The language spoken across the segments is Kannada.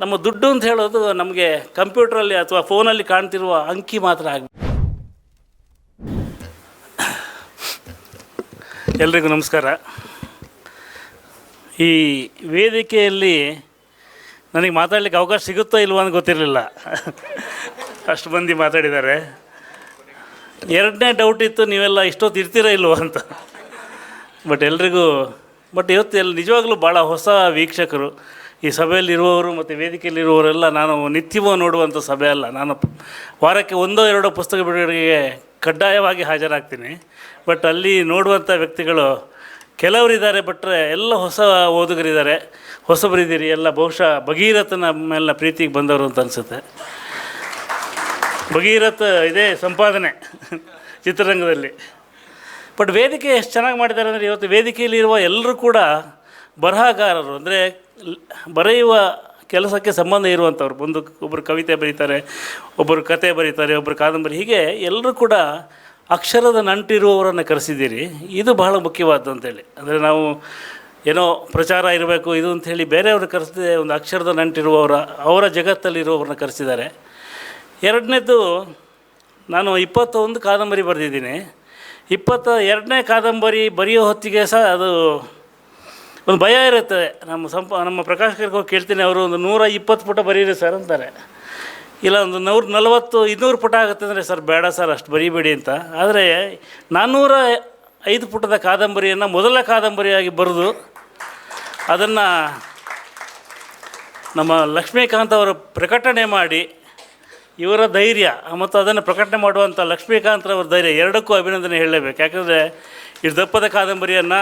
ನಮ್ಮ ದುಡ್ಡು ಅಂತ ಹೇಳೋದು ನಮಗೆ ಕಂಪ್ಯೂಟ್ರಲ್ಲಿ ಅಥವಾ ಫೋನಲ್ಲಿ ಕಾಣ್ತಿರುವ ಅಂಕಿ ಮಾತ್ರ ಆಗಿ ಎಲ್ರಿಗೂ ನಮಸ್ಕಾರ. ಈ ವೇದಿಕೆಯಲ್ಲಿ ನನಗೆ ಮಾತಾಡಲಿಕ್ಕೆ ಅವಕಾಶ ಸಿಗುತ್ತೋ ಇಲ್ವೋ ಅಂತ ಗೊತ್ತಿರಲಿಲ್ಲ. ಅಷ್ಟು ಮಂದಿ ಮಾತಾಡಿದ್ದಾರೆ. ಎರಡನೇ ಡೌಟ್ ಇತ್ತು, ನೀವೆಲ್ಲ ಇಷ್ಟೊತ್ತು ಇರ್ತೀರೋ ಇಲ್ವೋ ಅಂತ. ಬಟ್ ಎಲ್ರಿಗೂ ಬಟ್ ಇವತ್ತು ಎಲ್ಲಿ ನಿಜವಾಗ್ಲೂ ಭಾಳ ಹೊಸ ವೀಕ್ಷಕರು. ಈ ಸಭೆಯಲ್ಲಿರುವವರು ಮತ್ತು ವೇದಿಕೆಯಲ್ಲಿರುವವರೆಲ್ಲ ನಾನು ನಿತ್ಯವೂ ನೋಡುವಂಥ ಸಭೆ ಅಲ್ಲ. ನಾನು ವಾರಕ್ಕೆ ಒಂದೋ ಎರಡೋ ಪುಸ್ತಕ ಬಿಡುಗಡೆಗೆ ಕಡ್ಡಾಯವಾಗಿ ಹಾಜರಾಗ್ತೀನಿ. ಬಟ್ ಅಲ್ಲಿ ನೋಡುವಂಥ ವ್ಯಕ್ತಿಗಳು ಕೆಲವರಿದ್ದಾರೆ ಬಿಟ್ಟರೆ ಎಲ್ಲ ಹೊಸ ಓದುಗರಿದ್ದಾರೆ. ಹೊಸಬರಿದ್ದೀರಿ, ಎಲ್ಲ ಬಹುಶಃ ಭಗೀರಥನ ಮೇಲಿನ ಪ್ರೀತಿಗೆ ಬಂದವರು ಅಂತ ಅನಿಸುತ್ತೆ. ಭಗೀರಥ ಇದೇ ಸಂಪಾದನೆ ಚಿತ್ರರಂಗದಲ್ಲಿ. ಬಟ್ ವೇದಿಕೆ ಎಷ್ಟು ಚೆನ್ನಾಗಿ ಮಾಡಿದ್ದಾರೆ ಅಂದರೆ ಇವತ್ತು ವೇದಿಕೆಯಲ್ಲಿರುವ ಎಲ್ಲರೂ ಕೂಡ ಬರಹಗಾರರು. ಅಂದರೆ ಬರೆಯುವ ಕೆಲಸಕ್ಕೆ ಸಂಬಂಧ ಇರುವಂಥವ್ರು. ಒಂದು ಒಬ್ಬರು ಕವಿತೆ ಬರೀತಾರೆ ಒಬ್ಬರು ಕತೆ ಬರೀತಾರೆ ಒಬ್ಬರು ಕಾದಂಬರಿ ಹೀಗೆ ಎಲ್ಲರೂ ಕೂಡ ಅಕ್ಷರದ ನಂಟಿರುವವರನ್ನು ಕರೆಸಿದ್ದೀರಿ. ಇದು ಬಹಳ ಮುಖ್ಯವಾದ್ದು ಅಂತೇಳಿ. ಅಂದರೆ ನಾವು ಏನೋ ಪ್ರಚಾರ ಇರಬೇಕು, ಇದು ಅಂಥೇಳಿ ಬೇರೆಯವ್ರು ಕರೆಸಿದೆ ಒಂದು ಅಕ್ಷರದ ನಂಟಿರುವವರ, ಅವರ ಜಗತ್ತಲ್ಲಿರುವವ್ರನ್ನ ಕರೆಸಿದ್ದಾರೆ. ಎರಡನೇದು ನಾನು ಇಪ್ಪತ್ತೊಂದು ಕಾದಂಬರಿ ಬರೆದಿದ್ದೀನಿ. ಇಪ್ಪತ್ತ, ಎರಡನೇ ಕಾದಂಬರಿ ಬರೆಯೋ ಹೊತ್ತಿಗೆ ಸಹ ಅದು ಒಂದು ಭಯ ಇರುತ್ತೆ. ನಮ್ಮ ಸಂಪ, ನಮ್ಮ ಪ್ರಕಾಶಕರಿಗೆ ಹೋಗಿ ಕೇಳ್ತೀನಿ, ಅವರು ಒಂದು ನೂರ ಇಪ್ಪತ್ತು ಪುಟ ಬರೀರಿ ಸರ್ ಅಂತಾರೆ. ಇಲ್ಲ, ಒಂದು ನೂರ ನಲವತ್ತು, ಇನ್ನೂರು ಪುಟ ಆಗುತ್ತೆ ಅಂದರೆ ಸರ್ ಬೇಡ ಸರ್, ಅಷ್ಟು ಬರೀಬೇಡಿ ಅಂತ. ಆದರೆ ನಾನ್ನೂರ ಐದು ಪುಟದ ಕಾದಂಬರಿಯನ್ನು ಮೊದಲ ಕಾದಂಬರಿಯಾಗಿ ಬರೆದು ಅದನ್ನು ನಮ್ಮ ಲಕ್ಷ್ಮೀಕಾಂತ್ ಅವರು ಪ್ರಕಟಣೆ ಮಾಡಿ, ಇವರ ಧೈರ್ಯ ಮತ್ತು ಅದನ್ನು ಪ್ರಕಟಣೆ ಮಾಡುವಂಥ ಲಕ್ಷ್ಮೀಕಾಂತ್ರವರ ಧೈರ್ಯ ಎರಡಕ್ಕೂ ಅಭಿನಂದನೆ ಹೇಳಲೇಬೇಕು. ಯಾಕಂದರೆ ದಪ್ಪದ ಕಾದಂಬರಿಯನ್ನು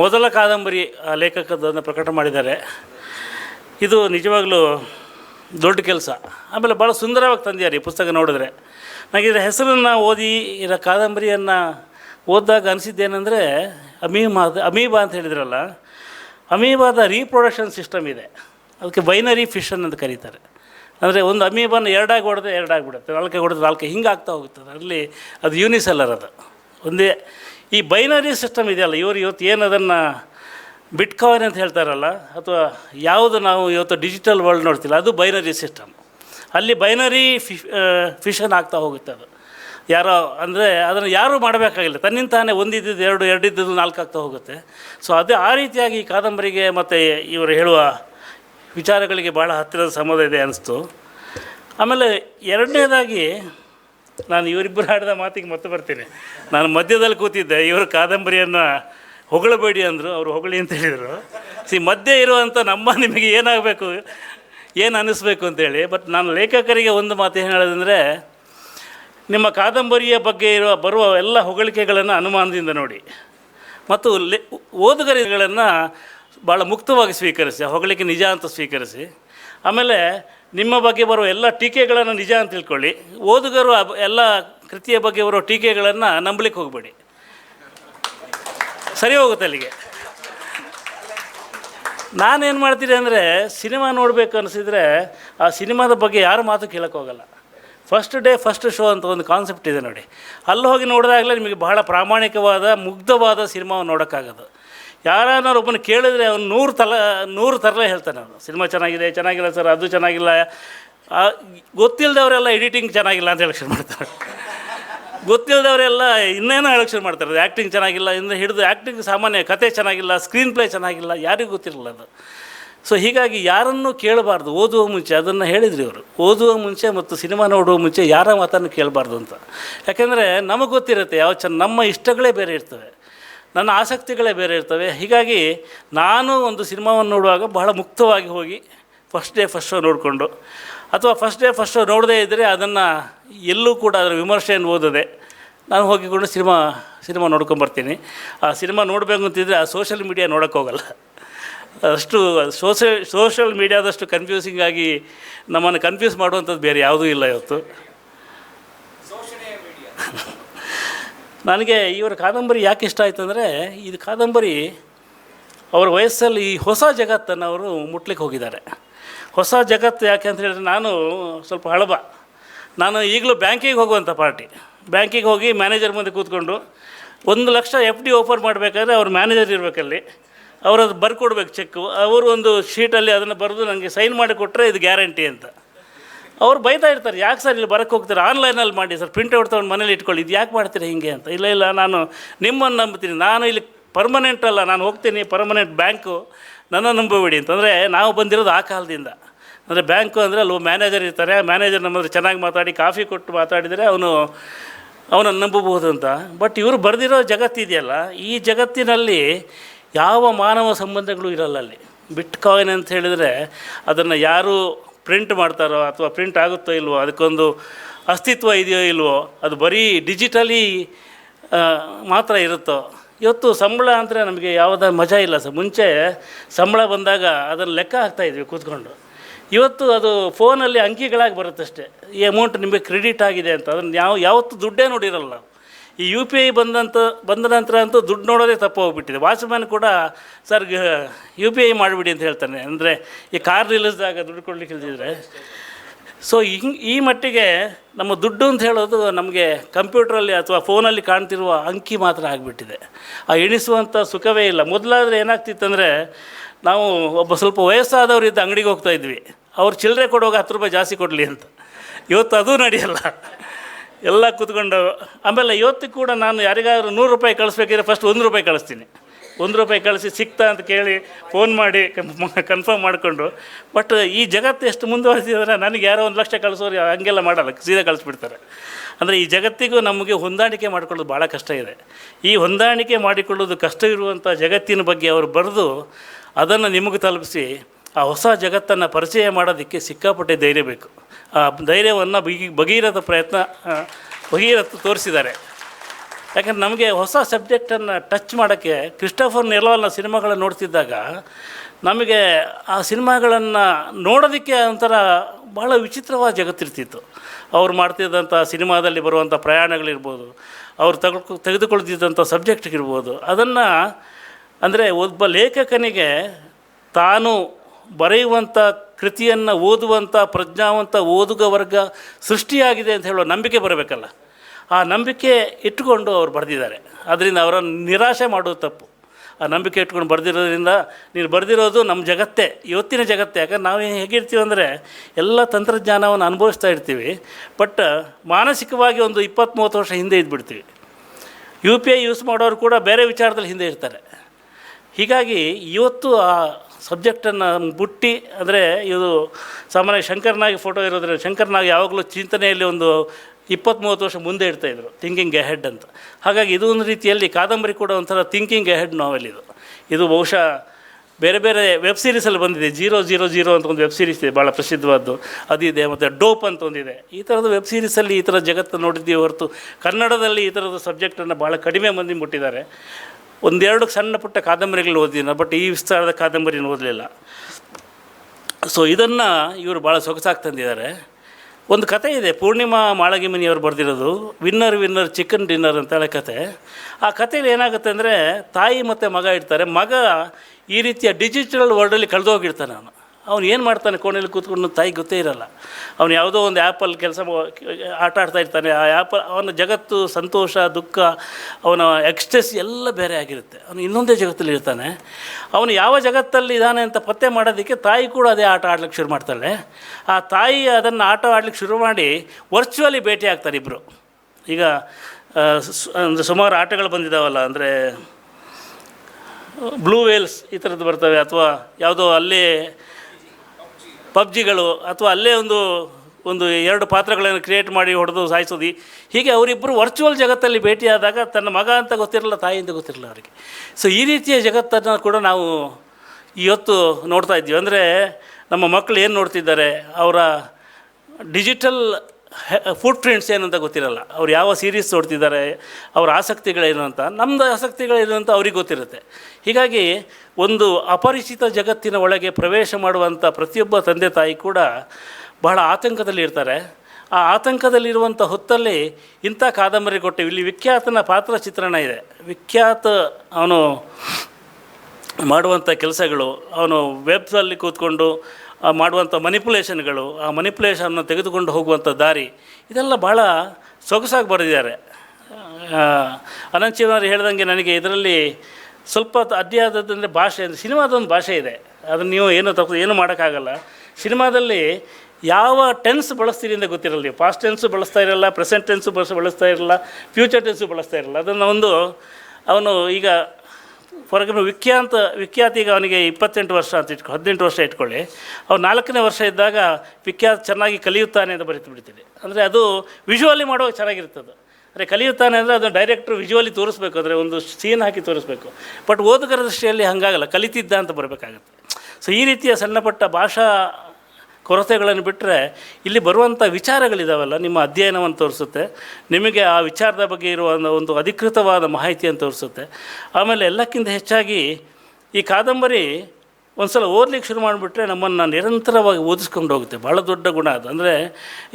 ಮೊದಲ ಕಾದಂಬರಿ, ಆ ಲೇಖಕದನ್ನು ಪ್ರಕಟ ಮಾಡಿದ್ದಾರೆ. ಇದು ನಿಜವಾಗಲೂ ದೊಡ್ಡ ಕೆಲಸ. ಆಮೇಲೆ ಭಾಳ ಸುಂದರವಾಗಿ ತಂದಿದ್ದಾರೆ ಈ ಪುಸ್ತಕ ನೋಡಿದ್ರೆ. ನನಗೆ ಇದರ ಹೆಸರನ್ನು ಓದಿ, ಇದರ ಕಾದಂಬರಿಯನ್ನು ಓದಿದಾಗ ಅನಿಸಿದ್ದೇನೆಂದರೆ ಅಮೀಮಾ ಅಮೀಬಾ ಅಂತ ಹೇಳಿದ್ರಲ್ಲ, ಅಮೀಬಾದ ರೀಪ್ರೊಡಕ್ಷನ್ ಸಿಸ್ಟಮ್ ಇದೆ. ಅದಕ್ಕೆ ಬೈನರಿ ಫಿಶನ್ ಅಂತ ಕರೀತಾರೆ. ಅಂದರೆ ಒಂದು ಅಮೀಬಾನ ಎರಡಾಗಿ ಹೊಡೆದ್ರೆ ಎರಡಾಗಿಬಿಡುತ್ತೆ, ನಾಲ್ಕೆ ಹೊಡೆದ್ರೆ ನಾಲ್ಕೆ, ಹಿಂಗೆ ಆಗ್ತಾ ಹೋಗುತ್ತದೆ ಅದರಲ್ಲಿ ಅದು ಯೂನಿಸೆಲ್ಲರ್ ಅದು. ಒಂದೇ ಈ ಬೈನರಿ ಸಿಸ್ಟಮ್ ಇದೆಯಲ್ಲ, ಇವರು ಇವತ್ತು ಏನು ಅದನ್ನು ಬಿಟ್ಕಾಯಿನ್ ಅಂತ ಹೇಳ್ತಾರಲ್ಲ, ಅಥವಾ ಯಾವುದು ನಾವು ಇವತ್ತು ಡಿಜಿಟಲ್ ವರ್ಲ್ಡ್ ನೋಡ್ತಿಲ್ಲ, ಅದು ಬೈನರಿ ಸಿಸ್ಟಮ್. ಅಲ್ಲಿ ಬೈನರಿ ಫಿಶ್ ಫಿಷನ್ ಆಗ್ತಾ ಹೋಗುತ್ತೆ ಅದು. ಯಾರೋ, ಅಂದರೆ ಅದನ್ನು ಯಾರೂ ಮಾಡಬೇಕಾಗಿಲ್ಲ ತನ್ನಿಂದ ತಾನೇ ಒಂದಿದ್ದು ಎರಡು ಎರಡಿದ್ದು ನಾಲ್ಕು ಆಗ್ತಾ ಹೋಗುತ್ತೆ. ಸೊ ಅದೇ ಆ ರೀತಿಯಾಗಿ ಈ ಕಾದಂಬರಿಗೆ ಮತ್ತು ಇವರು ಹೇಳುವ ವಿಚಾರಗಳಿಗೆ ಭಾಳ ಹತ್ತಿರದ ಸಂಬಂಧ ಇದೆ ಅನಿಸ್ತು. ಆಮೇಲೆ ಎರಡನೇದಾಗಿ ನಾನು ಇವರಿಬ್ಬರು ಆಡಿದ ಮಾತಿಗೆ ಮತ್ತೆ ಬರ್ತೀನಿ. ನಾನು ಮಧ್ಯದಲ್ಲಿ ಕೂತಿದ್ದೆ, ಇವರು ಕಾದಂಬರಿಯನ್ನು ಹೊಗಳಬೇಡಿ ಅಂದರು, ಅವರು ಹೊಗಳಿ ಅಂತ ಹೇಳಿದರು. ಸಿ ಮಧ್ಯೆ ಇರುವಂಥ ನಮ್ಮ ನಿಮಗೆ ಏನಾಗಬೇಕು, ಏನು ಅನ್ನಿಸ್ಬೇಕು ಅಂತೇಳಿ ಬಟ್ ನಾನು ಲೇಖಕರಿಗೆ ಒಂದು ಮಾತು ಏನು ಹೇಳೋದಂದರೆ, ನಿಮ್ಮ ಕಾದಂಬರಿಯ ಬಗ್ಗೆ ಇರುವ, ಬರುವ ಎಲ್ಲ ಹೊಗಳಿಕೆಗಳನ್ನು ಅನುಮಾನದಿಂದ ನೋಡಿ. ಮತ್ತು ಲೇ, ಓದುಗರಿಗಳನ್ನು ಭಾಳ ಮುಕ್ತವಾಗಿ ಸ್ವೀಕರಿಸಿ ಹೊಗಳಿಕೆ ನಿಜ ಅಂತ ಸ್ವೀಕರಿಸಿ. ಆಮೇಲೆ ನಿಮ್ಮ ಬಗ್ಗೆ ಬರುವ ಎಲ್ಲ ಟೀಕೆಗಳನ್ನು ನಿಜ ಅಂತ ತಿಳ್ಕೊಳ್ಳಿ. ಓದುಗರು ಎಲ್ಲ ಕೃತಿಯ ಬಗ್ಗೆ ಬರುವ ಟೀಕೆಗಳನ್ನು ನಂಬಲಿಕ್ಕೆ ಹೋಗಬೇಡಿ. ಸರಿ ಹೋಗುತ್ತೆ ಅಲ್ಲಿಗೆ. ನಾನೇನು ಮಾಡ್ತೀನಿ ಅಂದರೆ ಸಿನಿಮಾ ನೋಡಬೇಕು ಅನಿಸಿದರೆ ಆ ಸಿನಿಮಾದ ಬಗ್ಗೆ ಯಾರು ಮಾತು ಕೇಳಕ್ಕೆ ಹೋಗಲ್ಲ. ಫಸ್ಟ್ ಡೇ ಫಸ್ಟ್ ಶೋ ಅಂತ ಒಂದು ಕಾನ್ಸೆಪ್ಟ್ ಇದೆ ನೋಡಿ. ಅಲ್ಲಿ ಹೋಗಿ ನೋಡಿದಾಗಲೇ ನಿಮಗೆ ಬಹಳ ಪ್ರಾಮಾಣಿಕವಾದ, ಮುಗ್ಧವಾದ ಸಿನಿಮಾವನ್ನು ನೋಡೋಕ್ಕಾಗೋದು. ಯಾರನ್ನಾರು ಒಬ್ಬನ ಕೇಳಿದ್ರೆ ಅವ್ನು ನೂರು ತಲ, ನೂರು ತರಲೇ ಹೇಳ್ತಾನೆ ಅವನು. ಸಿನಿಮಾ ಚೆನ್ನಾಗಿದೆ, ಚೆನ್ನಾಗಿಲ್ಲ ಸರ್, ಅದು ಚೆನ್ನಾಗಿಲ್ಲ. ಗೊತ್ತಿಲ್ಲದವರೆಲ್ಲ ಎಡಿಟಿಂಗ್ ಚೆನ್ನಾಗಿಲ್ಲ ಅಂತ ಎಲೆಕ್ಷನ್ ಮಾಡ್ತಾರೆ. ಗೊತ್ತಿಲ್ಲದವರೆಲ್ಲ ಇನ್ನೇನೋ ಎಲೆಕ್ಷನ್ ಮಾಡ್ತಾರೆ. ಆ್ಯಕ್ಟಿಂಗ್ ಚೆನ್ನಾಗಿಲ್ಲ ಇಂದ ಹಿಡಿದು ಆ್ಯಕ್ಟಿಂಗ್ ಸಾಮಾನ್ಯ, ಕತೆ ಚೆನ್ನಾಗಿಲ್ಲ ಸ್ಕ್ರೀನ್ ಪ್ಲೇ ಚೆನ್ನಾಗಿಲ್ಲ, ಯಾರಿಗೂ ಗೊತ್ತಿರಲ್ಲ ಅದು. ಸೊ ಹೀಗಾಗಿ ಯಾರನ್ನೂ ಕೇಳಬಾರ್ದು. ಓದುವ ಮುಂಚೆ ಅದನ್ನು ಹೇಳಿದ್ರಿ ಅವರು ಓದುವ ಮುಂಚೆ ಮತ್ತು ಸಿನಿಮಾ ನೋಡುವ ಮುಂಚೆ ಯಾರ ಮಾತನ್ನು ಕೇಳಬಾರ್ದು ಅಂತ. ಯಾಕೆಂದರೆ ನಮಗೆ ಗೊತ್ತಿರುತ್ತೆ, ಯಾವ ಚೆನ್ನ ನಮ್ಮ ಇಷ್ಟಗಳೇ ಬೇರೆ ಇರ್ತವೆ. ನನ್ನ ಆಸಕ್ತಿಗಳೇ ಬೇರೆ ಇರ್ತವೆ. ಹೀಗಾಗಿ ನಾನು ಒಂದು ಸಿನಿಮಾವನ್ನು ನೋಡುವಾಗ ಬಹಳ ಮುಕ್ತವಾಗಿ ಹೋಗಿ ಫಸ್ಟ್ ಡೇ ಫಸ್ಟ್ ಶೋ ನೋಡಿಕೊಂಡು. ಅಥವಾ ಫಸ್ಟ್ ಡೇ ಫಸ್ಟ್ ಶೋ ನೋಡದೇ ಇದ್ದರೆ ಅದನ್ನು ಎಲ್ಲೂ ಕೂಡ ಅದರ ವಿಮರ್ಶೆಯನ್ನು ಓದದೆ ನಾನು ಹೋಗಿಕೊಂಡು ಸಿನಿಮಾ ಸಿನಿಮಾ ನೋಡ್ಕೊಂಬರ್ತೀನಿ. ಆ ಸಿನಿಮಾ ನೋಡಬೇಕು ಅಂತಿದ್ರೆ ಆ ಸೋಷಿಯಲ್ ಮೀಡಿಯಾ ನೋಡೋಕ್ಕೋಗಲ್ಲ ಅಷ್ಟು ಸೋಷಲ್ ಸೋಷಲ್ ಮೀಡಿಯಾದಷ್ಟು ಕನ್ಫ್ಯೂಸಿಂಗ್ ಆಗಿ ನಮ್ಮನ್ನು ಕನ್ಫ್ಯೂಸ್ ಮಾಡುವಂಥದ್ದು ಬೇರೆ ಯಾವುದೂ ಇಲ್ಲ ಇವತ್ತು. ನನಗೆ ಇವರ ಕಾದಂಬರಿ ಯಾಕೆ ಇಷ್ಟ ಆಯಿತು ಅಂದರೆ, ಇದು ಕಾದಂಬರಿ ಅವರ ವಯಸ್ಸಲ್ಲಿ ಈ ಹೊಸ ಜಗತ್ತನ್ನು ಅವರು ಮುಟ್ಲಿಕ್ಕೆ ಹೋಗಿದ್ದಾರೆ. ಹೊಸ ಜಗತ್ತು ಯಾಕೆ ಅಂತ ಹೇಳಿದ್ರೆ ನಾನು ಸ್ವಲ್ಪ ಹಳಬ. ನಾನು ಈಗಲೂ ಬ್ಯಾಂಕಿಗೆ ಹೋಗುವಂಥ ಪಾರ್ಟಿ. ಬ್ಯಾಂಕಿಗೆ ಹೋಗಿ ಮ್ಯಾನೇಜರ್ ಮುಂದೆ ಕೂತ್ಕೊಂಡು ಒಂದು ಲಕ್ಷ ಎಫ್ ಡಿ ಓಪನ್ ಮಾಡಬೇಕಾದ್ರೆ ಅವ್ರ ಮ್ಯಾನೇಜರ್ ಇರಬೇಕಲ್ಲಿ. ಅವರದು ಬರ್ಕೊಡ್ಬೇಕು ಚೆಕ್ಕು. ಅವರು ಒಂದು ಶೀಟಲ್ಲಿ ಅದನ್ನು ಬರೆದು ನನಗೆ ಸೈನ್ ಮಾಡಿ ಕೊಟ್ಟರೆ ಇದು ಗ್ಯಾರಂಟಿ ಅಂತ. ಅವ್ರು ಬೈತಾ ಇರ್ತಾರೆ, ಯಾಕೆ ಸರ್ ಇಲ್ಲಿ ಬರಕ್ಕೆ ಹೋಗ್ತಾರೆ? ಆನ್ಲೈನಲ್ಲಿ ಮಾಡಿ ಸರ್ ಪ್ರಿಂಟ್ಔಟ್ ತೊಗೊಂಡು ಮನೇಲಿ ಇಟ್ಕೊಳ್ಳಿ ಇದು ಯಾಕೆ ಮಾಡ್ತೀರಿ ಹಿಂಗೆ ಅಂತ? ಇಲ್ಲ ಇಲ್ಲ, ನಾನು ನಿಮ್ಮನ್ನು ನಂಬ್ತೀನಿ. ನಾನು ಇಲ್ಲಿ ಪರ್ಮನೆಂಟ್ ಅಲ್ಲ, ನಾನು ಹೋಗ್ತೀನಿ ಪರ್ಮನೆಂಟ್ ಬ್ಯಾಂಕು ನನ್ನ ನಂಬಬೇಡಿ ಅಂತಂದರೆ, ನಾವು ಬಂದಿರೋದು ಆ ಕಾಲದಿಂದ. ಅಂದರೆ ಬ್ಯಾಂಕು ಅಂದರೆ ಅಲ್ಲಿ ಮ್ಯಾನೇಜರ್ ಇರ್ತಾರೆ ಮ್ಯಾನೇಜರ್ ನಮ್ಮ ಹತ್ರ ಚೆನ್ನಾಗಿ ಮಾತಾಡಿ, ಕಾಫಿ ಕೊಟ್ಟು ಮಾತಾಡಿದರೆ ಅವನು, ಅವನನ್ನು ನಂಬಬಹುದು ಅಂತ. ಬಟ್ ಇವರು ಬರೆದಿರೋ ಜಗತ್ತಿದೆಯಲ್ಲ ಈ ಜಗತ್ತಿನಲ್ಲಿ ಯಾವ ಮಾನವ ಸಂಬಂಧಗಳು ಇರಲ್ಲ ಅಲ್ಲಿ. ಬಿಟ್ ಕಾಯಿನ್ ಅಂತ ಹೇಳಿದರೆ ಅದನ್ನು ಯಾರು ಪ್ರಿಂಟ್ ಮಾಡ್ತಾರೋ ಅಥವಾ ಪ್ರಿಂಟ್ ಆಗುತ್ತೋ ಇಲ್ವೋ, ಅದಕ್ಕೊಂದು ಅಸ್ತಿತ್ವ ಇದೆಯೋ ಇಲ್ವೋ, ಅದು ಬರೀ ಡಿಜಿಟಲಿ ಮಾತ್ರ ಇರುತ್ತೋ? ಇವತ್ತು ಸಂಬಳ ಅಂದರೆ ನಮಗೆ ಯಾವುದೇ ಮಜಾ ಇಲ್ಲ ಸರ್. ಮುಂಚೆ ಸಂಬಳ ಬಂದಾಗ ಅದನ್ನು ಲೆಕ್ಕ ಹಾಕ್ತಾಯಿದ್ವಿ ಕೂತ್ಕೊಂಡು. ಇವತ್ತು ಅದು ಫೋನಲ್ಲಿ ಅಂಕಿಗಳಾಗಿ ಬರುತ್ತಷ್ಟೇ. ಈ ಅಮೌಂಟ್ ನಿಮಗೆ ಕ್ರೆಡಿಟ್ ಆಗಿದೆ ಅಂತ. ಅದನ್ನು ಯಾವ, ಯಾವತ್ತು ದುಡ್ಡೇ ನೋಡಿರಲ್ಲ ನಾವು. ಈ ಯು ಪಿ ಐ ಬಂದಂತ, ಬಂದ ನಂತರ ಅಂತೂ ದುಡ್ಡು ನೋಡೋದೇ ತಪ್ಪು ಹೋಗ್ಬಿಟ್ಟಿದೆ ವಾಚ್ಮ್ಯಾನ್ ಕೂಡ, ಸರ್ ಯು ಪಿ ಐ ಮಾಡಿಬಿಡಿ ಅಂತ ಹೇಳ್ತಾನೆ. ಅಂದರೆ ಈ ಕಾರ್ ನಿಲ್ಲಿಸಿದಾಗ ದುಡ್ಡು ಕೊಡ್ಲಿಕ್ಕೆ ಇಲ್ದಿದ್ರೆ. ಸೊ ಹಿಂಗೆ, ಈ ಮಟ್ಟಿಗೆ ನಮ್ಮ ದುಡ್ಡು ಅಂತ ಹೇಳೋದು ನಮಗೆ ಕಂಪ್ಯೂಟ್ರಲ್ಲಿ ಅಥವಾ ಫೋನಲ್ಲಿ ಕಾಣ್ತಿರುವ ಅಂಕಿ ಮಾತ್ರ ಆಗಿಬಿಟ್ಟಿದೆ. ಆ ಎಣಿಸುವಂಥ ಸುಖವೇ ಇಲ್ಲ. ಮೊದಲಾದರೆ ಏನಾಗ್ತಿತ್ತಂದರೆ, ನಾವು ಒಬ್ಬ ಸ್ವಲ್ಪ ವಯಸ್ಸಾದವರು ಇದ್ದ ಅಂಗಡಿಗೆ ಹೋಗ್ತಾ ಇದ್ವಿ. ಅವ್ರು ಚಿಲ್ಲರೆ ಕೊಡುವಾಗ ಹತ್ತು ರೂಪಾಯಿ ಜಾಸ್ತಿ ಕೊಡಲಿ ಅಂತ. ಇವತ್ತು ಅದೂ ನಡೆಯಲ್ಲ. ಎಲ್ಲ ಕೂತ್ಕೊಂಡು, ಆಮೇಲೆ ಇವತ್ತು ಕೂಡ ನಾನು ಯಾರಿಗಾದ್ರೂ ನೂರು ರೂಪಾಯಿ ಕಳಿಸ್ಬೇಕಿದ್ರೆ ಫಸ್ಟ್ ಒಂದು ರೂಪಾಯಿ ಕಳಿಸ್ತೀನಿ. ಒಂದು ರೂಪಾಯಿ ಕಳಿಸಿ ಸಿಗ್ತಾ ಅಂತ ಕೇಳಿ ಫೋನ್ ಮಾಡಿ ಕನ್ಫರ್ಮ್ ಮಾಡಿಕೊಂಡು. ಬಟ್ ಈ ಜಗತ್ತು ಎಷ್ಟು ಮುಂದುವರೆಸಿದ್ರೆ ನನಗೆ ಯಾರೋ ಒಂದು ಲಕ್ಷ ಕಳಿಸೋರು ಹಂಗೆಲ್ಲ ಮಾಡಲ್ಲ, ಸೀದಾ ಕಳಿಸ್ಬಿಡ್ತಾರೆ. ಅಂದರೆ ಈ ಜಗತ್ತಿಗೂ ನಮಗೆ ಹೊಂದಾಣಿಕೆ ಮಾಡಿಕೊಳ್ಳೋದು ಭಾಳ ಕಷ್ಟ ಇದೆ. ಈ ಹೊಂದಾಣಿಕೆ ಮಾಡಿಕೊಳ್ಳೋದು ಕಷ್ಟ ಇರುವಂಥ ಜಗತ್ತಿನ ಬಗ್ಗೆ ಅವರು ಬರೆದು ಅದನ್ನು ನಿಮಗೆ ತಲುಪಿಸಿ ಆ ಹೊಸ ಜಗತ್ತನ್ನು ಪರಿಚಯ ಮಾಡೋದಕ್ಕೆ ಸಿಕ್ಕಾಪಟ್ಟೆ ಧೈರ್ಯ ಬೇಕು. ಧೈರ್ಯವನ್ನು ಬಗಿ ಭಗೀರಥ ಪ್ರಯತ್ನ ಭಗೀರಥ ತೋರಿಸಿದ್ದಾರೆ. ಯಾಕಂದ್ರೆ ನಮಗೆ ಹೊಸ ಸಬ್ಜೆಕ್ಟನ್ನು ಟಚ್ ಮಾಡೋಕ್ಕೆ ಕ್ರಿಸ್ಟಫರ್ ನೆಲವನ್ನ ಸಿನಿಮಾಗಳನ್ನು ನೋಡ್ತಿದ್ದಾಗ ನಮಗೆ ಆ ಸಿನಿಮಾಗಳನ್ನು ನೋಡೋದಕ್ಕೆ ಒಂಥರ ಭಾಳ ವಿಚಿತ್ರವಾದ ಜಗತ್ತಿರ್ತಿತ್ತು. ಅವ್ರು ಮಾಡ್ತಿದ್ದಂಥ ಸಿನಿಮಾದಲ್ಲಿ ಬರುವಂಥ ಪ್ರಯಾಣಗಳಿರ್ಬೋದು, ಅವ್ರು ತಗೊಳ್ಕೊ, ತೆಗೆದುಕೊಳ್ತಿದ್ದಂಥ ಸಬ್ಜೆಕ್ಟ್ಗಿರ್ಬೋದು, ಅದನ್ನು ಅಂದರೆ ಒಬ್ಬ ಲೇಖಕನಿಗೆ ತಾನು ಬರೆಯುವಂಥ ಕೃತಿಯನ್ನು ಓದುವಂಥ ಪ್ರಜ್ಞಾವಂತ, ಓದುಗ ವರ್ಗ ಸೃಷ್ಟಿಯಾಗಿದೆ ಅಂತ ಹೇಳೋ ನಂಬಿಕೆ ಬರಬೇಕಲ್ಲ. ಆ ನಂಬಿಕೆ ಇಟ್ಟುಕೊಂಡು ಅವ್ರು ಬರೆದಿದ್ದಾರೆ. ಅದರಿಂದ ಅವರನ್ನು ನಿರಾಶೆ ಮಾಡೋದು ತಪ್ಪು. ಆ ನಂಬಿಕೆ ಇಟ್ಕೊಂಡು ಬರೆದಿರೋದ್ರಿಂದ ನೀನು ಬರೆದಿರೋದು ನಮ್ಮ ಜಗತ್ತೇ, ಇವತ್ತಿನ ಜಗತ್ತೇ. ಯಾಕಂದ್ರೆ ನಾವು ಹೇಗಿರ್ತೀವಿ ಅಂದರೆ ಎಲ್ಲ ತಂತ್ರಜ್ಞಾನವನ್ನು ಅನುಭವಿಸ್ತಾ ಇರ್ತೀವಿ. ಬಟ್ ಮಾನಸಿಕವಾಗಿ ಒಂದು ಇಪ್ಪತ್ತ್ ಮೂವತ್ತು ವರ್ಷ ಹಿಂದೆ ಇದ್ಬಿಡ್ತೀವಿ. ಯು ಪಿ ಐ ಯೂಸ್ ಮಾಡೋರು ಕೂಡ ಬೇರೆ ವಿಚಾರದಲ್ಲಿ ಹಿಂದೆ ಇರ್ತಾರೆ. ಹೀಗಾಗಿ ಇವತ್ತು ಆ ಸಬ್ಜೆಕ್ಟನ್ನು ಬುಟ್ಟಿ ಅಂದರೆ ಇದು ಸಾಮಾನ್ಯ ಶಂಕರ್ನಾಗಿ ಫೋಟೋ ಇರೋದ್ರೆ ಶಂಕರ್ನಾಗಿ ಯಾವಾಗಲೂ ಚಿಂತನೆಯಲ್ಲಿ ಒಂದು ಇಪ್ಪತ್ತ್ಮೂವತ್ತು ವರ್ಷ ಮುಂದೆ ಇಡ್ತಾಯಿದ್ರು ಥಿಂಕಿಂಗ್ ಎಹೆಡ್ ಅಂತ. ಹಾಗಾಗಿ ಇದು ಒಂದು ರೀತಿಯಲ್ಲಿ ಕಾದಂಬರಿ ಕೂಡ ಒಂಥರ ಥಿಂಕಿಂಗ್ ಎಹೆಡ್ ನಾವೆಲ್ ಇದು. ಇದು ಬಹುಶಃ ಬೇರೆ ಬೇರೆ ವೆಬ್ ಸೀರೀಸಲ್ಲಿ ಬಂದಿದೆ ಜೀರೋ ಜೀರೋ ಜೀರೋ ಅಂತ ಒಂದು ವೆಬ್ ಸೀರೀಸ್ ಇದೆ ಭಾಳ ಪ್ರಸಿದ್ಧವಾದ್ದು. ಅದಿದೆ ಮತ್ತು ಡೋಪ್ ಅಂತ ಒಂದಿದೆ ಈ ಥರದ ವೆಬ್ ಸೀರೀಸಲ್ಲಿ ಈ ಥರ ಜಗತ್ತು ನೋಡಿದ್ದೀವಿ ಹೊರತು ಕನ್ನಡದಲ್ಲಿ ಈ ಥರದ ಸಬ್ಜೆಕ್ಟನ್ನು ಭಾಳ ಕಡಿಮೆ ಮಂದಿ ಮುಟ್ಟಿದ್ದಾರೆ. ಒಂದೆರಡು ಸಣ್ಣ ಪುಟ್ಟ ಕಾದಂಬರಿಗಳು ಓದಿನ ಬಟ್ ಈ ವಿಸ್ತಾರದ ಕಾದಂಬರಿನ ಓದಲಿಲ್ಲ. ಸೊ ಇದನ್ನು ಇವರು ಭಾಳ ಸೊಗಸಾಗಿ ತಂದಿದ್ದಾರೆ. ಒಂದು ಕತೆ ಇದೆ, ಪೂರ್ಣಿಮಾ ಮಾಳಗಿಮನಿಯವರು ಬರೆದಿರೋದು, ವಿನ್ನರ್ ವಿನ್ನರ್ ಚಿಕನ್ ಡಿನ್ನರ್ ಅಂತ ಹೇಳೋ ಕತೆ. ಆ ಕಥೆಯಲ್ಲಿ ಏನಾಗುತ್ತೆ ಅಂದರೆ, ತಾಯಿ ಮತ್ತು ಮಗ ಇರ್ತಾರೆ, ಮಗ ಈ ರೀತಿಯ ಡಿಜಿಟಲ್ ವರ್ಲ್ಡಲ್ಲಿ ಕಳೆದೋಗಿರ್ತಾನೆ ಅವನು. ಅವನು ಏನು ಮಾಡ್ತಾನೆ ಕೋಣೆಯಲ್ಲಿ ಕೂತ್ಕೊಂಡು ತಾಯಿ ಗೊತ್ತೇ ಇರಲ್ಲ. ಅವನು ಯಾವುದೋ ಒಂದು ಆ್ಯಪಲ್ಲಿ ಕೆಲಸ ಆಟ ಆಡ್ತಾ ಇರ್ತಾನೆ. ಆ ಆ್ಯಪ್, ಅವನ ಜಗತ್ತು ಸಂತೋಷ, ದುಃಖ, ಅವನ ಎಕ್ಸ್ಟ್ರೆಸ್ ಎಲ್ಲ ಬೇರೆ ಆಗಿರುತ್ತೆ. ಅವನು ಇನ್ನೊಂದೇ ಜಗತ್ತಲ್ಲಿ ಇರ್ತಾನೆ. ಅವನು ಯಾವ ಜಗತ್ತಲ್ಲಿ ಇದ್ದಾನೆ ಅಂತ ಪತ್ತೆ ಮಾಡೋದಕ್ಕೆ ತಾಯಿ ಕೂಡ ಅದೇ ಆಟ ಆಡ್ಲಿಕ್ಕೆ ಶುರು ಮಾಡ್ತಾಳೆ. ಆ ತಾಯಿ ಅದನ್ನು ಆಟ ಆಡ್ಲಿಕ್ಕೆ ಶುರು ಮಾಡಿ ವರ್ಚುವಲಿ ಭೇಟಿ ಆಗ್ತಾರೆ ಇಬ್ಬರು ಈಗ ಅಂದರೆ ಸುಮಾರು ಆಟಗಳು ಬಂದಿದ್ದಾವಲ್ಲ ಅಂದರೆ, ಬ್ಲೂ ವೇಲ್ಸ್ ಈ ಥರದ್ದು ಬರ್ತವೆ ಅಥವಾ ಯಾವುದೋ ಅಲ್ಲೇ ಪಬ್ಜಿಗಳು ಅಥವಾ ಅಲ್ಲೇ ಒಂದು ಒಂದು ಎರಡು ಪಾತ್ರಗಳನ್ನು ಕ್ರಿಯೇಟ್ ಮಾಡಿ ಹೊಡೆದು ಸಾಯಿಸೋದು. ಹೀಗೆ ಅವರಿಬ್ಬರು ವರ್ಚುವಲ್ ಜಗತ್ತಲ್ಲಿ ಭೇಟಿಯಾದಾಗ ತನ್ನ ಮಗ ಅಂತ ಗೊತ್ತಿರಲ್ಲ, ತಾಯಿ ಅಂತ ಗೊತ್ತಿರಲ್ಲ ಅವರಿಗೆ. ಸೊ ಈ ರೀತಿಯ ಜಗತ್ತನ್ನು ಕೂಡ ನಾವು ಇವತ್ತು ನೋಡ್ತಾ ಇದ್ದೀವಿ. ಅಂದರೆ ನಮ್ಮ ಮಕ್ಕಳು ಏನು ನೋಡ್ತಿದ್ದಾರೆ? ಅವರ ಡಿಜಿಟಲ್ ಫುಡ್ ಪ್ರಿಂಟ್ಸ್ ಏನಂತ ಗೊತ್ತಿರಲ್ಲ. ಅವ್ರು ಯಾವ ಸೀರೀಸ್ ನೋಡ್ತಿದ್ದಾರೆ, ಅವ್ರ ಆಸಕ್ತಿಗಳೇನು ಅಂತ ನಮ್ಮದು ಆಸಕ್ತಿಗಳೇನು ಅಂತ ಅವ್ರಿಗೆ ಗೊತ್ತಿರುತ್ತೆ. ಹೀಗಾಗಿ ಒಂದು ಅಪರಿಚಿತ ಜಗತ್ತಿನ ಒಳಗೆ ಪ್ರವೇಶ ಮಾಡುವಂಥ ಪ್ರತಿಯೊಬ್ಬ ತಂದೆ ತಾಯಿ ಕೂಡ ಬಹಳ ಆತಂಕದಲ್ಲಿ ಇರ್ತಾರೆ. ಆ ಆತಂಕದಲ್ಲಿರುವಂಥ ಹೊತ್ತಲ್ಲಿ ಇಂಥ ಕಾದಂಬರಿ ಕೊಟ್ಟಿವಿ ಇಲ್ಲಿ ವಿಖ್ಯಾತನ ಪಾತ್ರ ಚಿತ್ರಣ ಇದೆ. ವಿಖ್ಯಾತ ಅವನು ಮಾಡುವಂಥ ಕೆಲಸಗಳು, ಅವನು ವೆಬ್ಸಲ್ಲಿ ಕೂತ್ಕೊಂಡು ಮಾಡುವಂಥ ಮನಿಪುಲೇಷನ್ಗಳು ಆ ಮನಿಪುಲೇಷನ್ನ ತೆಗೆದುಕೊಂಡು ಹೋಗುವಂಥ ದಾರಿ, ಇದೆಲ್ಲ ಭಾಳ ಸೊಗಸಾಗಿ ಬರೆದಿದ್ದಾರೆ ಅನಂತಶಿವನವರು ಹೇಳ್ದಂಗೆ ನನಗೆ ಇದರಲ್ಲಿ ಸ್ವಲ್ಪ ತ- ಅಡ್ಡಿ ಆದದ್ದಂದರೆ ಭಾಷೆ ಅಂದರೆ ಸಿನಿಮಾದೊಂದು ಭಾಷೆ ಇದೆ. ಅದನ್ನು ನೀವು ಏನು ತಪ್ಪು ಏನು ಮಾಡೋಕ್ಕಾಗಲ್ಲ. ಸಿನಿಮಾದಲ್ಲಿ ಯಾವ ಟೆನ್ಸ್ ಬಳಸ್ತೀರಿ ಅಂತ ಗೊತ್ತಿರಲ್ಲ ನೀವು. ಪಾಸ್ಟ್ ಟೆನ್ಸು ಬಳಸ್ತಾ ಇರಲ್ಲ ಪ್ರೆಸೆಂಟ್ ಟೆನ್ಸು ಬಳಸ, ಬಳಸ್ತಾ ಇರಲ್ಲ ಫ್ಯೂಚರ್ ಟೆನ್ಸು ಬಳಸ್ತಾ ಇರಲ್ಲ. ಅದನ್ನು ಒಂದು ಅವನು ಈಗ ಫಾರ್ ಎಕ್ಸಾಂಪಲ್ ವಿಖ್ಯಾತ ವಿಖ್ಯಾತ ಈಗ ಅವನಿಗೆ ಇಪ್ಪತ್ತೆಂಟು ವರ್ಷ ಅಂತ ಇಟ್ಕೊ, ಹದಿನೆಂಟು ವರ್ಷ ಇಟ್ಕೊಳ್ಳಿ. ಅವ್ನು ನಾಲ್ಕನೇ ವರ್ಷ ಇದ್ದಾಗ ವಿಖ್ಯಾತ ಚೆನ್ನಾಗಿ ಕಲಿಯುತ್ತಾನೆ ಅಂತ ಬರೀತು ಬಿಡ್ತೀನಿ. ಅಂದರೆ ಅದು ವಿಜುವಲಿ ಮಾಡುವಾಗ ಚೆನ್ನಾಗಿರ್ತದೆ. ಅಂದರೆ ಕಲಿಯುತ್ತಾನೆ ಅಂದರೆ ಅದನ್ನು ಡೈರೆಕ್ಟ್ರು ವಿಜುವಲಿ ತೋರಿಸ್ಬೇಕು, ಅಂದರೆ ಒಂದು ಸೀನ್ ಹಾಕಿ ತೋರಿಸ್ಬೇಕು. ಬಟ್ ಓದುಗರ ದೃಷ್ಟಿಯಲ್ಲಿ ಹಾಗಾಗಲ್ಲ, ಕಲಿತಿದ್ದ ಅಂತ ಬರಬೇಕಾಗತ್ತೆ. ಸೊ ಈ ರೀತಿಯ ಸಣ್ಣಪಟ್ಟ ಭಾಷಾ ಕೊರತೆಗಳನ್ನು ಬಿಟ್ಟರೆ ಇಲ್ಲಿ ಬರುವಂಥ ವಿಚಾರಗಳಿದಾವಲ್ಲ, ನಿಮ್ಮ ಅಧ್ಯಯನವನ್ನು ತೋರಿಸುತ್ತೆ. ನಿಮಗೆ ಆ ವಿಚಾರದ ಬಗ್ಗೆ ಇರುವ ಒಂದು- ಅಧಿಕೃತವಾದ ಮಾಹಿತಿಯನ್ನು ತೋರಿಸುತ್ತೆ. ಆಮೇಲೆ ಎಲ್ಲಕ್ಕಿಂತ ಹೆಚ್ಚಾಗಿ ಈ ಕಾದಂಬರಿ ಒಂದು ಸಲ ಓದ್ಲಿಕ್ಕೆ ಶುರು ಮಾಡಿಬಿಟ್ರೆ ನಮ್ಮನ್ನು ನಿರಂತರವಾಗಿ ಓದಿಸ್ಕೊಂಡು ಹೋಗುತ್ತೆ. ಭಾಳ ದೊಡ್ಡ ಗುಣ ಅದು. ಅಂದರೆ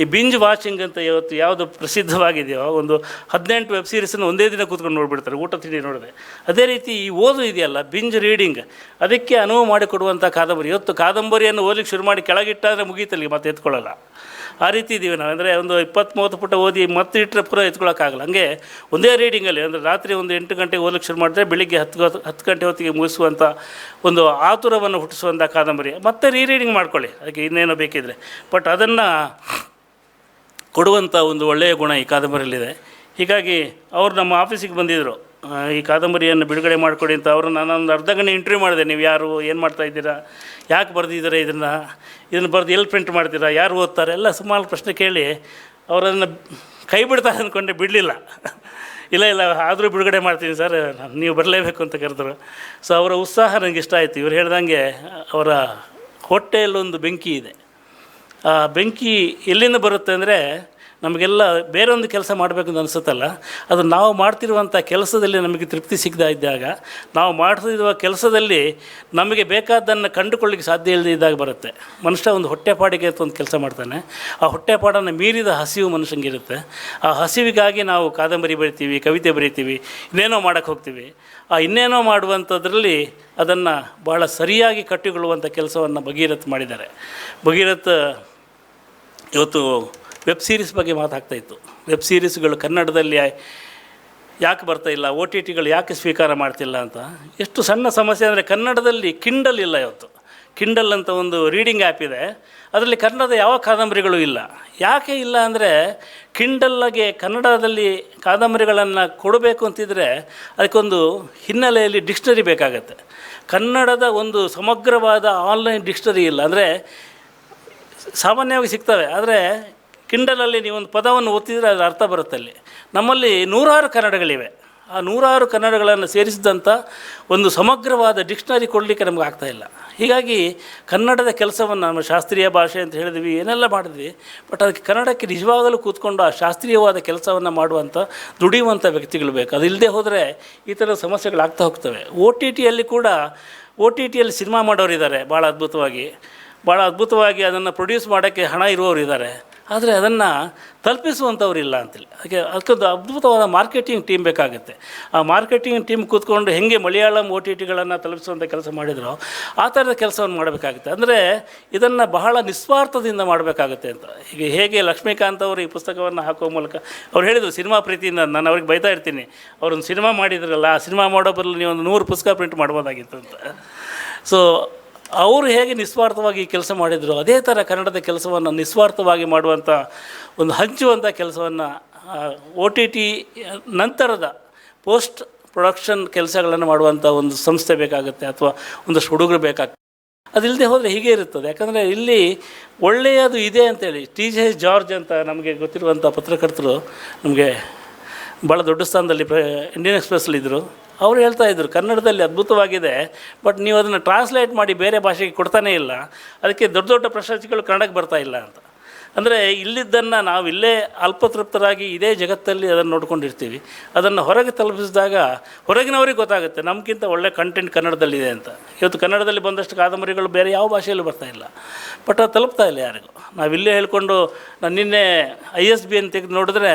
ಈ ಬಿಂಜ್ ವಾಚಿಂಗ್ ಅಂತ ಇವತ್ತು ಯಾವುದು ಪ್ರಸಿದ್ಧವಾಗಿದೆಯೋ, ಒಂದು ಹದಿನೆಂಟು ವೆಬ್ ಸೀರೀಸನ್ನು ಒಂದೇ ದಿನ ಕೂತ್ಕೊಂಡು ನೋಡಿಬಿಡ್ತಾರೆ. ಊಟ, ತಿಂಡಿ ನೋಡಿದೆ ಅದೇ ರೀತಿ ಈ ಓದು ಇದೆಯಲ್ಲ ಬಿಂಜ್ ರೀಡಿಂಗ್ ಅದಕ್ಕೆ ಅನುವು ಮಾಡಿಕೊಡುವಂಥ ಕಾದಂಬರಿ. ಇವತ್ತು ಕಾದಂಬರಿಯನ್ನು ಓದಲಿಕ್ಕೆ ಶುರು ಮಾಡಿ ಕೆಳಗಿಟ್ಟಾದರೆ ಮುಗೀತಲ್ಲಿ, ಮತ್ತೆ ಎತ್ಕೊಳ್ಳಲ್ಲ. ಆ ರೀತಿ ಇದ್ದೀವಿ ನಾವು. ಅಂದರೆ ಒಂದು ಇಪ್ಪತ್ತು ಮೂವತ್ತು ಪುಟ ಓದಿ ಮತ್ತೆ ಇಟ್ಟರೆ ಪೂರ ಎತ್ಕೊಳ್ಳೋಕ್ಕಾಗಲ್ಲ ಹಂಗೆ ಒಂದೇ ರೀಡಿಂಗಲ್ಲಿ ಅಂದರೆ ರಾತ್ರಿ ಒಂದು ಎಂಟು ಗಂಟೆಗೆ ಓದಲಿಕ್ಕೆ ಶುರು ಮಾಡಿದ್ರೆ ಬೆಳಿಗ್ಗೆ ಹತ್ತು ಹೊತ್ತು- ಗಂಟೆ ಹೊತ್ತಿಗೆ ಮುಗಿಸುವಂಥ ಒಂದು ಆತುರವನ್ನು ಹುಟ್ಟಿಸುವಂಥ ಕಾದಂಬರಿ. ಮತ್ತೆ ರೀ ರೀಡಿಂಗ್ ಮಾಡ್ಕೊಳ್ಳಿ. ಅದಕ್ಕೆ ಇನ್ನೇನೋ ಬೇಕಿದ್ರೆ. ಬಟ್ ಅದನ್ನು ಕೊಡುವಂಥ ಒಂದು ಒಳ್ಳೆಯ ಗುಣ ಈ ಕಾದಂಬರಿಯಲ್ಲಿದೆ. ಹೀಗಾಗಿ ಅವರು ನಮ್ಮ ಆಫೀಸಿಗೆ ಬಂದಿದ್ದರು ಈ ಕಾದಂಬರಿಯನ್ನು ಬಿಡುಗಡೆ ಮಾಡಿಕೊಡಿ ಅಂತ ಅವರು ನಾನೊಂದು ಅರ್ಧ ಗಂಟೆ ಇಂಟ್ರ್ಯೂ ಮಾಡಿದೆ. ನೀವು ಯಾರು, ಏನು ಮಾಡ್ತಾ ಇದ್ದೀರಾ, ಯಾಕೆ ಬರೆದಿದ್ದೀರಾ ಇದನ್ನು ಇದನ್ನು ಬರೆದು ಎಲ್ಲಿ ಪ್ರಿಂಟ್ ಮಾಡ್ತೀರಾ, ಯಾರು ಓದ್ತಾರೆ, ಎಲ್ಲ ಸುಮಾರು ಪ್ರಶ್ನೆ ಕೇಳಿ ಅವರನ್ನು ಕೈ ಬಿಡ್ತಾರೆ ಅಂದ್ಕೊಂಡೆ ಬಿಡಲಿಲ್ಲ. ಇಲ್ಲ ಇಲ್ಲ, ಆದರೂ ಬಿಡುಗಡೆ ಮಾಡ್ತೀನಿ ಸರ್, ನೀವು ಬರಲೇಬೇಕು ಅಂತ ಕರೆದರು. ಸೊ ಅವರ ಉತ್ಸಾಹ ನನಗೆ ಇಷ್ಟ ಆಯಿತು. ಇವ್ರು ಹೇಳ್ದಂಗೆ ಅವರ ಹೊಟ್ಟೆಯಲ್ಲೊಂದು ಬೆಂಕಿ ಇದೆ. ಆ ಬೆಂಕಿ ಎಲ್ಲಿಂದ ಬರುತ್ತೆ ಅಂದರೆ ನಮಗೆಲ್ಲ ಬೇರೊಂದು ಕೆಲಸ ಮಾಡಬೇಕು ಅಂತ ಅನಿಸುತ್ತಲ್ಲ, ಅದು ನಾವು ಮಾಡ್ತಿರುವಂಥ ಕೆಲಸದಲ್ಲಿ ನಮಗೆ ತೃಪ್ತಿ ಸಿಗದೇ ಇದ್ದಾಗ, ನಾವು ಮಾಡ್ತಿರುವ ಕೆಲಸದಲ್ಲಿ ನಮಗೆ ಬೇಕಾದ್ದನ್ನು ಕಂಡುಕೊಳ್ಳಿಕ್ಕೆ ಸಾಧ್ಯ ಇಲ್ಲದೆ ಇದ್ದಾಗ ಬರುತ್ತೆ. ಮನುಷ್ಯ ಒಂದು ಹೊಟ್ಟೆಪಾಡಿಗೆ ಅಂತ ಒಂದು ಕೆಲಸ ಮಾಡ್ತಾನೆ. ಆ ಹೊಟ್ಟೆಪಾಡನ್ನು ಮೀರಿದ ಹಸಿವು ಮನುಷ್ಯಂಗಿರುತ್ತೆ ಆ ಹಸಿವಿಗಾಗಿ ನಾವು ಕಾದಂಬರಿ ಬರಿತೀವಿ, ಕವಿತೆ ಬರಿತೀವಿ, ಇನ್ನೇನೋ ಮಾಡೋಕ್ಕೆ ಹೋಗ್ತೀವಿ. ಆ ಇನ್ನೇನೋ ಮಾಡುವಂಥದ್ರಲ್ಲಿ ಅದನ್ನು ಭಾಳ ಸರಿಯಾಗಿ ಕಟ್ಟಿಕೊಳ್ಳುವಂಥ ಕೆಲಸವನ್ನು ಭಗೀರಥ್ ಮಾಡಿದ್ದಾರೆ. ಭಗೀರಥ ಇವತ್ತು ವೆಬ್ ಸೀರೀಸ್ ಬಗ್ಗೆ ಮಾತಾಗ್ತಾ ಇತ್ತು. ವೆಬ್ ಸೀರೀಸ್ಗಳು ಕನ್ನಡದಲ್ಲಿ ಯಾಕೆ ಬರ್ತಾ ಇಲ್ಲ, ಓ ಟಿ ಟಿಗಳು ಯಾಕೆ ಸ್ವೀಕಾರ ಮಾಡ್ತಿಲ್ಲ ಅಂತ. ಎಷ್ಟು ಸಣ್ಣ ಸಮಸ್ಯೆ ಅಂದರೆ ಕನ್ನಡದಲ್ಲಿ ಕಿಂಡಲ್ ಇಲ್ಲ ಇವತ್ತು. ಕಿಂಡಲ್ ಅಂತ ಒಂದು ರೀಡಿಂಗ್ ಆ್ಯಪ್ ಇದೆ. ಅದರಲ್ಲಿ ಕನ್ನಡದ ಯಾವ ಕಾದಂಬರಿಗಳು ಇಲ್ಲ. ಯಾಕೆ ಇಲ್ಲ ಅಂದರೆ ಕಿಂಡಲ್ಗೆ ಕನ್ನಡದಲ್ಲಿ ಕಾದಂಬರಿಗಳನ್ನು ಕೊಡಬೇಕು ಅಂತಿದ್ರೆ ಅದಕ್ಕೊಂದು ಹಿನ್ನೆಲೆಯಲ್ಲಿ ಡಿಕ್ಷನರಿ ಬೇಕಾಗತ್ತೆ. ಕನ್ನಡದ ಒಂದು ಸಮಗ್ರವಾದ ಆನ್ಲೈನ್ ಡಿಕ್ಷನರಿ ಇಲ್ಲ. ಅಂದರೆ ಸಾಮಾನ್ಯವಾಗಿ ಸಿಗ್ತವೆ. ಆದರೆ ಕಿಂಡಲಲ್ಲಿ ನೀವೊಂದು ಪದವನ್ನು ಓದ್ತಿದ್ರೆ ಅದರ ಅರ್ಥ ಬರುತ್ತೆ ಅಲ್ಲಿ. ನಮ್ಮಲ್ಲಿ ನೂರಾರು ಕನ್ನಡಗಳಿವೆ. ಆ ನೂರಾರು ಕನ್ನಡಗಳನ್ನು ಸೇರಿಸಿದಂಥ ಒಂದು ಸಮಗ್ರವಾದ ಡಿಕ್ಷನರಿ ಕೊಡಲಿಕ್ಕೆ ನಮ್ಗೆ ಇಲ್ಲ. ಹೀಗಾಗಿ ಕನ್ನಡದ ಕೆಲಸವನ್ನು ನಮ್ಮ ಶಾಸ್ತ್ರೀಯ ಭಾಷೆ ಅಂತ ಹೇಳಿದ್ವಿ, ಏನೆಲ್ಲ ಮಾಡಿದ್ವಿ, ಬಟ್ ಅದಕ್ಕೆ ಕನ್ನಡಕ್ಕೆ ನಿಜವಾಗಲೂ ಕೂತ್ಕೊಂಡು ಆ ಶಾಸ್ತ್ರೀಯವಾದ ಕೆಲಸವನ್ನು ಮಾಡುವಂಥ ದುಡಿಯುವಂಥ ವ್ಯಕ್ತಿಗಳು ಬೇಕು. ಅದಿಲ್ಲದೆ ಹೋದರೆ ಈ ಥರ ಸಮಸ್ಯೆಗಳಾಗ್ತಾ ಹೋಗ್ತವೆ. ಓ ಟಿ ಟಿಯಲ್ಲಿ ಕೂಡ ಒ ಟಿ ಟಿಯಲ್ಲಿ ಸಿನಿಮಾ ಮಾಡೋರಿದ್ದಾರೆ, ಭಾಳ ಅದ್ಭುತವಾಗಿ. ಭಾಳ ಅದ್ಭುತವಾಗಿ ಅದನ್ನು ಪ್ರೊಡ್ಯೂಸ್ ಮಾಡೋಕ್ಕೆ ಹಣ ಇರುವವರು ಇದ್ದಾರೆ ಆದರೆ ಅದನ್ನು ತಲುಪಿಸುವಂಥವ್ರು ಇಲ್ಲ ಅಂತೇಳಿ. ಅದಕ್ಕೆ ಅದಕ್ಕೊಂದು ಅದ್ಭುತವಾದ ಮಾರ್ಕೆಟಿಂಗ್ ಟೀಮ್ ಬೇಕಾಗುತ್ತೆ. ಆ ಮಾರ್ಕೆಟಿಂಗ್ ಟೀಮ್ ಕೂತ್ಕೊಂಡು ಹೆಂಗೆ ಮಲಯಾಳಂ ಒ ಟಿ ಟಿಗಳನ್ನು ತಲುಪಿಸುವಂಥ ಕೆಲಸ ಮಾಡಿದ್ರು ಆ ಥರದ ಕೆಲಸವನ್ನು ಮಾಡಬೇಕಾಗುತ್ತೆ. ಅಂದರೆ ಇದನ್ನು ಬಹಳ ನಿಸ್ವಾರ್ಥದಿಂದ ಮಾಡಬೇಕಾಗುತ್ತೆ ಅಂತ. ಈಗ ಹೇಗೆ ಲಕ್ಷ್ಮೀಕಾಂತ್ ಅವರು ಈ ಪುಸ್ತಕವನ್ನು ಹಾಕುವ ಮೂಲಕ, ಅವ್ರು ಹೇಳಿದರು ಸಿನಿಮಾ ಪ್ರೀತಿಯಿಂದ, ನಾನು ಅವ್ರಿಗೆ ಬೈತಾ ಇರ್ತೀನಿ. ಅವರೊಂದು ಸಿನಿಮಾ ಮಾಡಿದ್ರಲ್ಲ, ಆ ಸಿನಿಮಾ ಮಾಡೋ ಬದಲು ನೀವು ಒಂದು ನೂರು ಪುಸ್ತಕ ಪ್ರಿಂಟ್ ಮಾಡ್ಬೋದಾಗಿತ್ತು ಅಂತ. ಸೊ ಅವರು ಹೇಗೆ ನಿಸ್ವಾರ್ಥವಾಗಿ ಕೆಲಸ ಮಾಡಿದರು, ಅದೇ ಥರ ಕನ್ನಡದ ಕೆಲಸವನ್ನು ನಿಸ್ವಾರ್ಥವಾಗಿ ಮಾಡುವಂಥ ಒಂದು ಹಂಚುವಂಥ ಕೆಲಸವನ್ನು ಒ ಟಿ ಟಿ ನಂತರದ ಪೋಸ್ಟ್ ಪ್ರೊಡಕ್ಷನ್ ಕೆಲಸಗಳನ್ನು ಮಾಡುವಂಥ ಒಂದು ಸಂಸ್ಥೆ ಬೇಕಾಗುತ್ತೆ ಅಥವಾ ಒಂದಷ್ಟು ಹುಡುಗರು ಬೇಕಾಗ್ತದೆ. ಅದಿಲ್ಲದೆ ಹೋದರೆ ಹೀಗೆ ಇರುತ್ತದೆ. ಯಾಕಂದರೆ ಇಲ್ಲಿ ಒಳ್ಳೆಯದು ಇದೆ ಅಂತೇಳಿ, ಟಿ ಜೆ ಜಾರ್ಜ್ ಅಂತ ನಮಗೆ ಗೊತ್ತಿರುವಂಥ ಪತ್ರಕರ್ತರು ನಮಗೆ ಭಾಳ ದೊಡ್ಡ ಸ್ಥಾನದಲ್ಲಿ ಪ್ರ ಇಂಡಿಯನ್ ಎಕ್ಸ್ಪ್ರೆಸ್ಸಲ್ಲಿದ್ದರು ಅವರು ಹೇಳ್ತಾ ಇದ್ರು, ಕನ್ನಡದಲ್ಲಿ ಅದ್ಭುತವಾಗಿದೆ ಬಟ್ ನೀವು ಅದನ್ನು ಟ್ರಾನ್ಸ್ಲೇಟ್ ಮಾಡಿ ಬೇರೆ ಭಾಷೆಗೆ ಕೊಡ್ತಾನೇ ಇಲ್ಲ. ಅದಕ್ಕೆ ದೊಡ್ಡ ದೊಡ್ಡ ಪ್ರಶಸ್ತಿಗಳು ಕನ್ನಡಕ್ಕೆ ಬರ್ತಾ ಇಲ್ಲ ಅಂತ. ಅಂದರೆ ಇಲ್ಲಿದ್ದನ್ನು ನಾವು ಇಲ್ಲೇ ಅಲ್ಪತೃಪ್ತರಾಗಿ ಇದೇ ಜಗತ್ತಲ್ಲಿ ಅದನ್ನು ನೋಡ್ಕೊಂಡಿರ್ತೀವಿ. ಅದನ್ನು ಹೊರಗೆ ತಲುಪಿಸಿದಾಗ ಹೊರಗಿನವರಿಗೆ ಗೊತ್ತಾಗುತ್ತೆ, ನಮಗಿಂತ ಒಳ್ಳೆ ಕಂಟೆಂಟ್ ಕನ್ನಡದಲ್ಲಿದೆ ಅಂತ. ಇವತ್ತು ಕನ್ನಡದಲ್ಲಿ ಬಂದಷ್ಟು ಕಾದಂಬರಿಗಳು ಬೇರೆ ಯಾವ ಭಾಷೆಯಲ್ಲೂ ಬರ್ತಾ ಇಲ್ಲ. ಬಟ್ ಅದು ತಲುಪ್ತಾ ಇಲ್ಲ ಯಾರಿಗೂ. ನಾವಿಲ್ಲೇ ಹೇಳ್ಕೊಂಡು ನಾನು ನಿನ್ನೆ ಐ ಎಸ್ ಬಿ ಅಂತ ತೆಗೆದು ನೋಡಿದ್ರೆ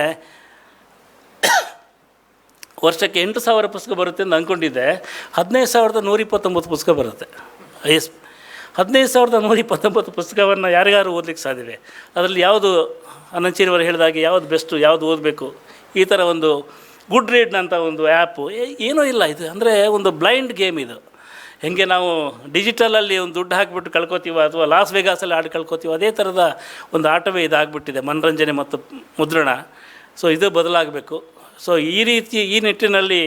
ವರ್ಷಕ್ಕೆ ಎಂಟು ಸಾವಿರ ಪುಸ್ತಕ ಬರುತ್ತೆ ಅಂತ ಅಂದ್ಕೊಂಡಿದ್ದೆ. ಹದಿನೈದು ಸಾವಿರದ ನೂರ ಇಪ್ಪತ್ತೊಂಬತ್ತು ಪುಸ್ತಕ ಬರುತ್ತೆ. ಎಸ್. ಹದಿನೈದು ಸಾವಿರದ ನೂರ ಇಪ್ಪತ್ತೊಂಬತ್ತು ಪುಸ್ತಕವನ್ನು ಯಾರಿಗಾರು ಓದಲಿಕ್ಕೆ ಸಾಧ್ಯವೆ? ಅದರಲ್ಲಿ ಯಾವುದು ಅನಂಚೀರವರು ಹೇಳಿದಾಗೆ ಯಾವುದು ಬೆಸ್ಟು, ಯಾವುದು ಓದಬೇಕು? ಈ ಥರ ಒಂದು ಗುಡ್ ರೀಡ್ ಅಂತ ಒಂದು ಆ್ಯಪು ಏನೂ ಇಲ್ಲ ಇದು. ಅಂದರೆ ಒಂದು ಬ್ಲೈಂಡ್ ಗೇಮ್ ಇದು. ಹೆಂಗೆ ನಾವು ಡಿಜಿಟಲಲ್ಲಿ ಒಂದು ದುಡ್ಡು ಹಾಕಿಬಿಟ್ಟು ಕಳ್ಕೊತೀವ ಅಥವಾ ಲಾಸ್ ವೇಗಾಸಲ್ಲಿ ಆಡಿ ಕಳ್ಕೊತೀವೋ, ಅದೇ ಥರದ ಒಂದು ಆಟವೇ ಇದಾಗ್ಬಿಟ್ಟಿದೆ. ಮನರಂಜನೆ ಮತ್ತು ಮುದ್ರಣ. ಸೊ ಇದು ಬದಲಾಗಬೇಕು. ಸೊ ಈ ರೀತಿ, ಈ ನಿಟ್ಟಿನಲ್ಲಿ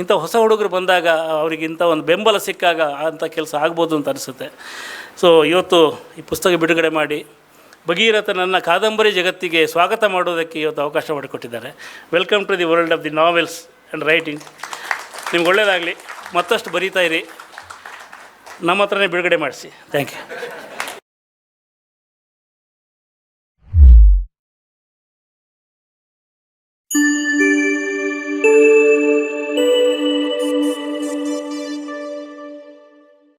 ಇಂಥ ಹೊಸ ಹುಡುಗರು ಬಂದಾಗ ಅವರಿಗೆ ಇಂಥ ಒಂದು ಬೆಂಬಲ ಸಿಕ್ಕಾಗ ಅಂಥ ಕೆಲಸ ಆಗ್ಬೋದು ಅಂತ ಅನಿಸುತ್ತೆ. ಸೊ ಇವತ್ತು ಈ ಪುಸ್ತಕ ಬಿಡುಗಡೆ ಮಾಡಿ ಭಗೀರಥ ನನ್ನ ಕಾದಂಬರಿ ಜಗತ್ತಿಗೆ ಸ್ವಾಗತ ಮಾಡೋದಕ್ಕೆ ಇವತ್ತು ಅವಕಾಶ ಮಾಡಿಕೊಟ್ಟಿದ್ದಾರೆ. Welcome to the world of the novels and writing ನಿಮ್ಗೆ ಒಳ್ಳೆಯದಾಗಲಿ ಮತ್ತಷ್ಟು ಬರೀತಾ ಇರಿ. ನಮ್ಮ ಹತ್ರನೇ ಬಿಡುಗಡೆ ಮಾಡಿಸಿ. Thank you